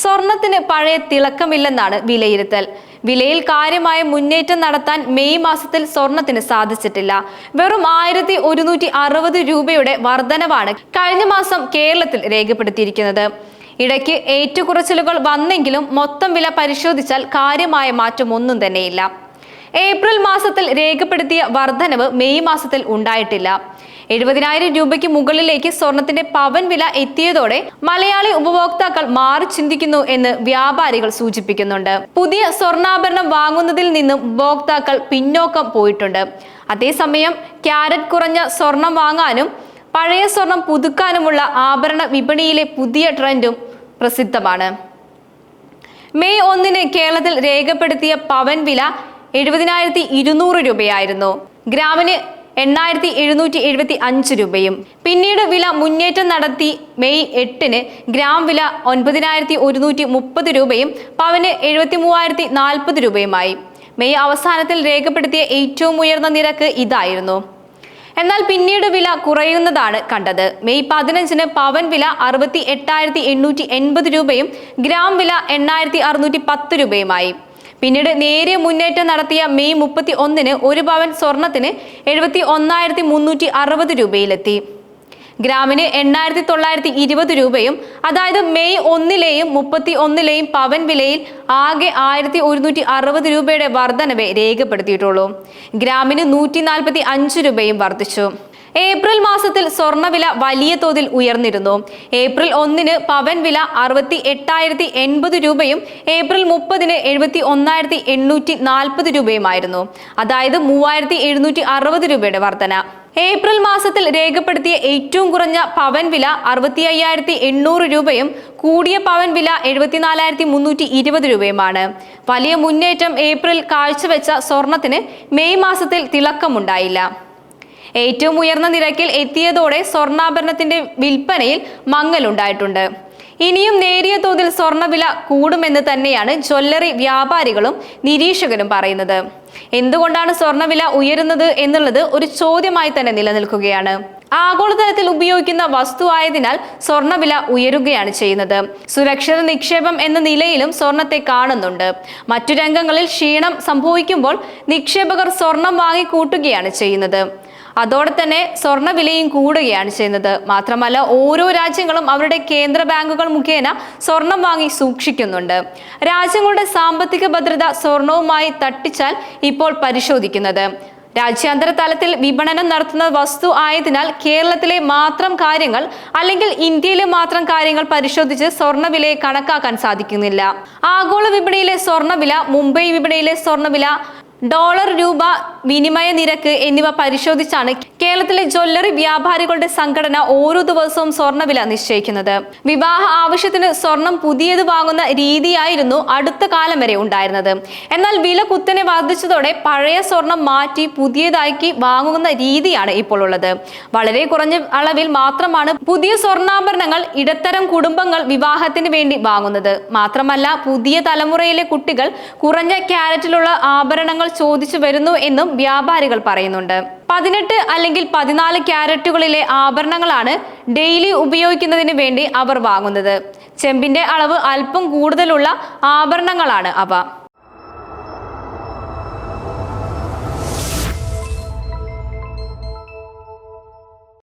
സ്വർണത്തിന് പഴയ തിളക്കമില്ലെന്നാണ് വിലയിരുത്തൽ. വിലയിൽ കാര്യമായ മുന്നേറ്റം നടത്താൻ മെയ് മാസത്തിൽ സ്വർണത്തിന് സാധിച്ചിട്ടില്ല. വെറും ആയിരത്തി ഒരുന്നൂറ്റി അറുപത് രൂപയുടെ വർധനവാണ് കഴിഞ്ഞ മാസം കേരളത്തിൽ രേഖപ്പെടുത്തിയിരിക്കുന്നത്. ഇടയ്ക്ക് ഏറ്റക്കുറച്ചിലുകൾ വന്നെങ്കിലും മൊത്തം വില പരിശോധിച്ചാൽ കാര്യമായ മാറ്റമൊന്നും തന്നെയില്ല. ഏപ്രിൽ മാസത്തിൽ രേഖപ്പെടുത്തിയ വർധനവ് മെയ് മാസത്തിൽ ഉണ്ടായിട്ടില്ല. എഴുപതിനായിരം രൂപയ്ക്ക് മുകളിലേക്ക് സ്വർണത്തിന്റെ പവൻ വില എത്തിയതോടെ മലയാളി ഉപഭോക്താക്കൾ മാറി ചിന്തിക്കുന്നു എന്ന് വ്യാപാരികൾ സൂചിപ്പിക്കുന്നുണ്ട്. പുതിയ സ്വർണാഭരണം വാങ്ങുന്നതിൽ നിന്നും ഉപഭോക്താക്കൾ പിന്നോക്കം പോയിട്ടുണ്ട്. അതേസമയം ക്യാരറ്റ് കുറഞ്ഞ സ്വർണം വാങ്ങാനും പഴയ സ്വർണം പുതുക്കാനുമുള്ള ആഭരണ വിപണിയിലെ പുതിയ ട്രെൻഡും പ്രസിദ്ധമാണ്. മെയ് ഒന്നിന് കേരളത്തിൽ രേഖപ്പെടുത്തിയ പവൻ വില എഴുപതിനായിരത്തി ഇരുന്നൂറ് രൂപയായിരുന്നു. ഗ്രാമിന് എണ്ണായിരത്തി എഴുന്നൂറ്റി എഴുപത്തി അഞ്ച് രൂപയും. പിന്നീട് വില മുന്നേറ്റം നടത്തി മെയ് എട്ടിന് ഗ്രാം വില ഒൻപതിനായിരത്തി ഒരുന്നൂറ്റി മുപ്പത് രൂപയും പവന് എഴുപത്തി മൂവായിരത്തി നാൽപ്പത് രൂപയുമായി. മെയ് അവസാനത്തിൽ രേഖപ്പെടുത്തിയ ഏറ്റവും ഉയർന്ന നിരക്ക് ഇതായിരുന്നു. എന്നാൽ പിന്നീട് വില കുറയുന്നതാണ് കണ്ടത്. മെയ് പതിനഞ്ചിന് പവൻ വില അറുപത്തി എട്ടായിരത്തി എണ്ണൂറ്റി എൺപത് രൂപയും ഗ്രാം വില എണ്ണായിരത്തി അറുന്നൂറ്റി പത്ത് രൂപയുമായി. പിന്നീട് നേരിയ മുന്നേറ്റം നടത്തിയ മെയ് മുപ്പത്തി ഒന്നിന് ഒരു പവൻ സ്വർണത്തിന് എഴുപത്തി ഒന്നായിരത്തി മുന്നൂറ്റി അറുപത് രൂപയിലെത്തി. ഗ്രാമിന് എണ്ണായിരത്തി തൊള്ളായിരത്തി ഇരുപത് രൂപയും അതായത് മെയ് ഒന്നിലെയും മുപ്പത്തി ഒന്നിലെയും പവൻ വിലയിൽ ആകെ ആയിരത്തി ഒരുന്നൂറ്റി അറുപത് രൂപയുടെ വർധനവേ രേഖപ്പെടുത്തിയിട്ടുള്ളൂ. ഗ്രാമിന് നൂറ്റി നാൽപ്പത്തി അഞ്ച് രൂപയും വർദ്ധിച്ചു. ഏപ്രിൽ മാസത്തിൽ സ്വർണവില വലിയ തോതിൽ ഉയർന്നിരുന്നു. ഏപ്രിൽ ഒന്നിന് പവൻ വില അറുപത്തി എട്ടായിരത്തി എൺപത് രൂപയും ഏപ്രിൽ മുപ്പതിന് എഴുപത്തി ഒന്നായിരത്തി എണ്ണൂറ്റി നാൽപ്പത് രൂപയുമായിരുന്നു. അതായത് മൂവായിരത്തി എഴുന്നൂറ്റി അറുപത് രൂപയുടെ വർധന. ഏപ്രിൽ മാസത്തിൽ രേഖപ്പെടുത്തിയ ഏറ്റവും കുറഞ്ഞ പവൻ വില അറുപത്തി അയ്യായിരത്തി എണ്ണൂറ് രൂപയും കൂടിയ പവൻ വില എഴുപത്തിനാലായിരത്തി മുന്നൂറ്റി ഇരുപത് രൂപയുമാണ്. വലിയ മുന്നേറ്റം ഏപ്രിൽ കാഴ്ചവെച്ച സ്വർണത്തിന് മെയ് മാസത്തിൽ തിളക്കമുണ്ടായില്ല. ഏറ്റവും ഉയർന്ന നിരക്കിൽ എത്തിയതോടെ സ്വർണാഭരണത്തിന്റെ വിൽപ്പനയിൽ മങ്ങലുണ്ടായിട്ടുണ്ട് ഇനിയും നേരിയ തോതിൽ സ്വർണവില കൂടുമെന്ന് തന്നെയാണ് ജ്വല്ലറി വ്യാപാരികളും നിരീക്ഷകരും പറയുന്നത്. എന്തുകൊണ്ടാണ് സ്വർണവില ഉയരുന്നത് എന്നുള്ളത് ഒരു ചോദ്യമായി തന്നെ നിലനിൽക്കുകയാണ്. ആഗോളതലത്തിൽ ഉപയോഗിക്കുന്ന വസ്തു ആയതിനാൽ സ്വർണവില ഉയരുകയാണ് ചെയ്യുന്നത്. സുരക്ഷിത നിക്ഷേപം എന്ന നിലയിലും സ്വർണത്തെ കാണുന്നുണ്ട്. മറ്റു രംഗങ്ങളിൽ ക്ഷീണം സംഭവിക്കുമ്പോൾ നിക്ഷേപകർ സ്വർണം വാങ്ങിക്കൂട്ടുകയാണ് ചെയ്യുന്നത്. അതോടെ തന്നെ സ്വർണവിലയും കൂടുകയാണ് ചെയ്യുന്നത്. മാത്രമല്ല ഓരോ രാജ്യങ്ങളും അവരുടെ കേന്ദ്ര ബാങ്കുകൾ മുഖേന സ്വർണം വാങ്ങി സൂക്ഷിക്കുന്നുണ്ട്. രാജ്യങ്ങളുടെ സാമ്പത്തിക ഭദ്രത സ്വർണവുമായി തട്ടിച്ചാൽ ഇപ്പോൾ പരിശോധിക്കുന്നത്. രാജ്യാന്തര തലത്തിൽ വിപണനം നടത്തുന്ന വസ്തു ആയതിനാൽ കേരളത്തിലെ മാത്രം കാര്യങ്ങൾ അല്ലെങ്കിൽ ഇന്ത്യയിലെ മാത്രം കാര്യങ്ങൾ പരിശോധിച്ച് സ്വർണവിലയെ കണക്കാക്കാൻ സാധിക്കുന്നില്ല. ആഗോള വിപണിയിലെ സ്വർണവില മുംബൈ വിപണിയിലെ സ്വർണവില ഡോളർ രൂപ വിനിമയ നിരക്ക് എന്നിവ പരിശോധിച്ചാണ് കേരളത്തിലെ ജ്വല്ലറി വ്യാപാരികളുടെ സംഘടന ഓരോ ദിവസവും സ്വർണവില നിശ്ചയിക്കുന്നത്. വിവാഹ ആവശ്യത്തിന് സ്വർണം പുതിയത് വാങ്ങുന്ന രീതിയായിരുന്നു അടുത്ത കാലം വരെ ഉണ്ടായിരുന്നത്. എന്നാൽ വില കുത്തനെ വർദ്ധിച്ചതോടെ പഴയ സ്വർണം മാറ്റി പുതിയതാക്കി വാങ്ങുന്ന രീതിയാണ് ഇപ്പോൾ ഉള്ളത്. വളരെ കുറഞ്ഞ അളവിൽ മാത്രമാണ് പുതിയ സ്വർണാഭരണങ്ങൾ ഇടത്തരം കുടുംബങ്ങൾ വിവാഹത്തിന് വേണ്ടി വാങ്ങുന്നത്. മാത്രമല്ല പുതിയ തലമുറയിലെ കുട്ടികൾ കുറഞ്ഞ ക്യാരറ്റിലുള്ള ആഭരണങ്ങൾ ചോദിച്ചു വരുന്നു എന്നും വ്യാപാരികൾ പറയുന്നുണ്ട്. പതിനെട്ട് അല്ലെങ്കിൽ പതിനാല് ക്യാരറ്റുകളിലെ ആഭരണങ്ങളാണ് ഡെയിലി ഉപയോഗിക്കുന്നതിന് വേണ്ടി അവർ വാങ്ങുന്നത്. ചെമ്പിന്റെ അളവ് അല്പം കൂടുതലുള്ള ആഭരണങ്ങളാണ് അവ.